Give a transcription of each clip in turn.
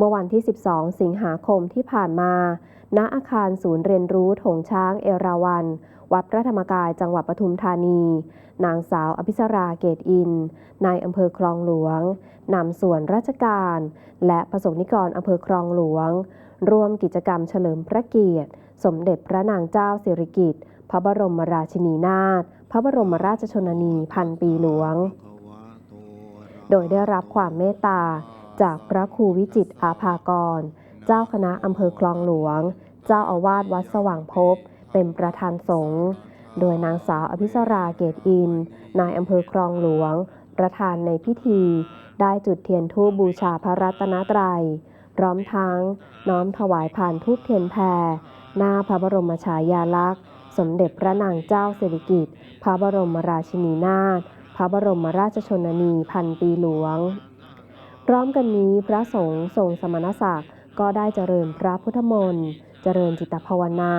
เมื่อวันที่ 12 สิงหาคมที่ผ่านมา ณ อาคารศูนย์เรียนรู้ถงช้างเอราวัณวัดพระธรรมกายจังหวัดปทุมธานี นางสาวอภิสราเกตอิน นายอำเภอคลองหลวง นำส่วนราชการ และประสงนิกรอำเภอคลองหลวง ร่วมกิจกรรมเฉลิมพระเกียรติ สมเด็จพระนางเจ้าสิริกิติ์ พระบรมราชินีนาถ พระบรมราชชนนีพันปีหลวง โดยได้รับความเมตตา จากพระครูวิจิตอาภากร เจ้าคณะอำเภอคลองหลวง เจ้าอาวาสวัดสว่างภพเป็นประธานสงฆ์โดยนางสาวอภิสราเกตอิน นายอำเภอคลองหลวง ประธานในพิธี ได้จุดเทียนทูบบูชาพระรัตนตรัยพร้อมทั้งน้อมถวายผ่านทูบเทียนแพรหน้าพระบรมฉายาลักษณ์ สมเด็จพระนางเจ้าสิริกิติ์พระบรมราชินีนาถพระบรมราชชนนีพันปีหลวง ร้อมกันนี้พระสงฆ์ทรงสมณศักดิ์ก็ได้เจริญพระพุทธมนต์ เจริญจิตภาวนา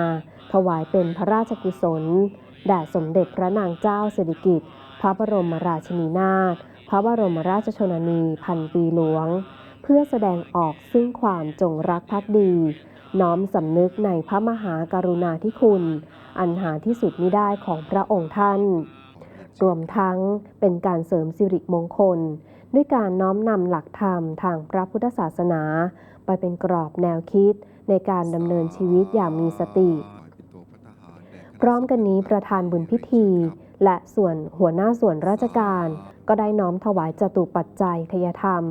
ถวายเป็นพระราชกุศลแด่สมเด็จพระนางเจ้าสิริกิติ์พระบรมราชินีนาถพระบรมราชชนนีพันปีหลวง เพื่อแสดงออกซึ่งความจงรักภักดี น้อมสำนึกในพระมหากรุณาธิคุณ อันหาที่สุดมิได้ของพระองค์ท่าน รวมทั้งเป็นการเสริมสิริมงคล ด้วยการน้อมนำหลักธรรมทางพระพุทธศาสนา ไปเป็นกรอบแนวคิดในการดำเนินชีวิตอย่างมีสติ พร้อมกันนี้ประธานบุญพิธี และส่วนหัวหน้าส่วนราชการ ก็ได้น้อมถวายจตุปัจจัยทยธรรม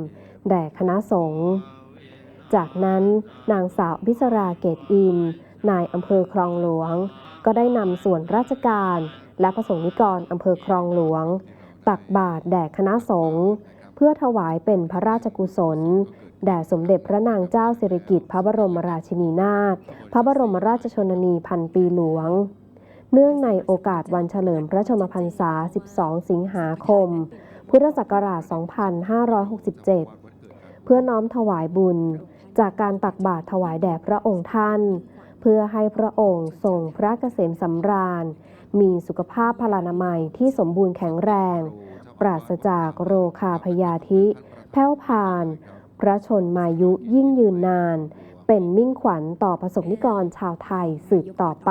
แด่คณะสงฆ์จากนั้นนางสาวพิศราเกตอิน นายอำเภอคลองหลวง ก็ได้นำส่วนราชการ และประสงค์นิกรอำเภอคลองหลวง ตักบาตรแด่คณะสงฆ์ พื่อถวายเป็นพระราชกุศล แด่สมเด็จพระนางเจ้าสิริกิติ์พระบรมราชินีนาถพระบรมราชชนนีพันปีหลวง เนื่องในโอกาสวันเฉลิมพระชนมพรรษา 12 สิงหาคม พุทธศักราช 2567 เพื่อน้อมถวายบุญ จากการตักบาตรถวายแด่พระองค์ท่าน เพื่อให้พระองค์ทรงพระเกษมสำราญ มีสุขภาพพลานามัยที่สมบูรณ์แข็งแรง ปราศจากโรคาพยาธิ แผ้วพาน พระชนมายุยิ่งยืนนาน เป็นมิ่งขวัญต่อประสบนิกรชาวไทยสืบต่อไป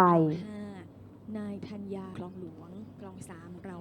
นายธัญญาคลองหลวงคลองสามเรา